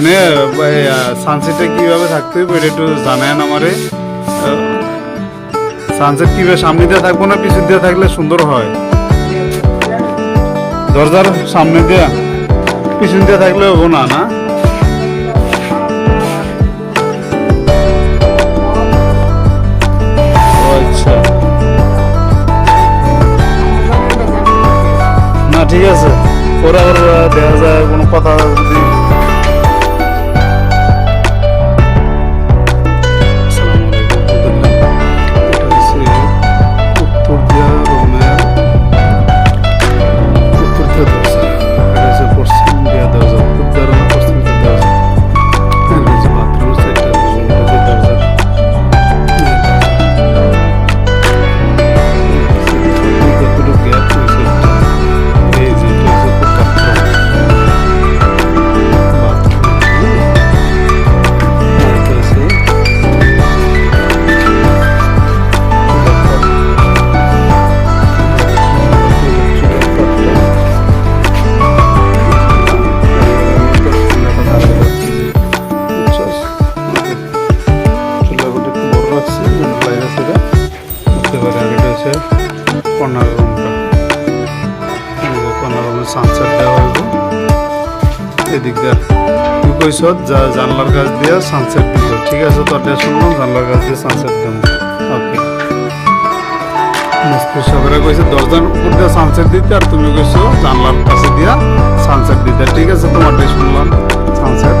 এনে সানসেটে কীভাবে থাকতে হবে একটু জানেন আমারে। সানসেট কীভাবে সামনে দিয়ে থাকব না পিছন দিয়ে থাকলে সুন্দর হয়? দরজার সামনে দিয়ে, পিছন দিয়ে থাকলে হব না না? আচ্ছা। না, ঠিক আছে। ওরা দেখা যায়, কোনো কথা যদি সানসেট দেওয়া হইব। এদিক দিয়ে তুই কইস যা জানলার কাছ দিয়ে সানসেট দিব। ঠিক আছে তোর দিয়ে শুনলাম জানলার কাছ দিয়ে সানসেট দেব। ওকে মিস্ত্রি সবেরা কইছে দরজার উপর দিয়ে সানসেট দিতে আর তুমি কইছো জানলার কাছে দিয়া সানসেট দিতে। ঠিক আছে তোমার দিয়ে শুনলাম সানসেট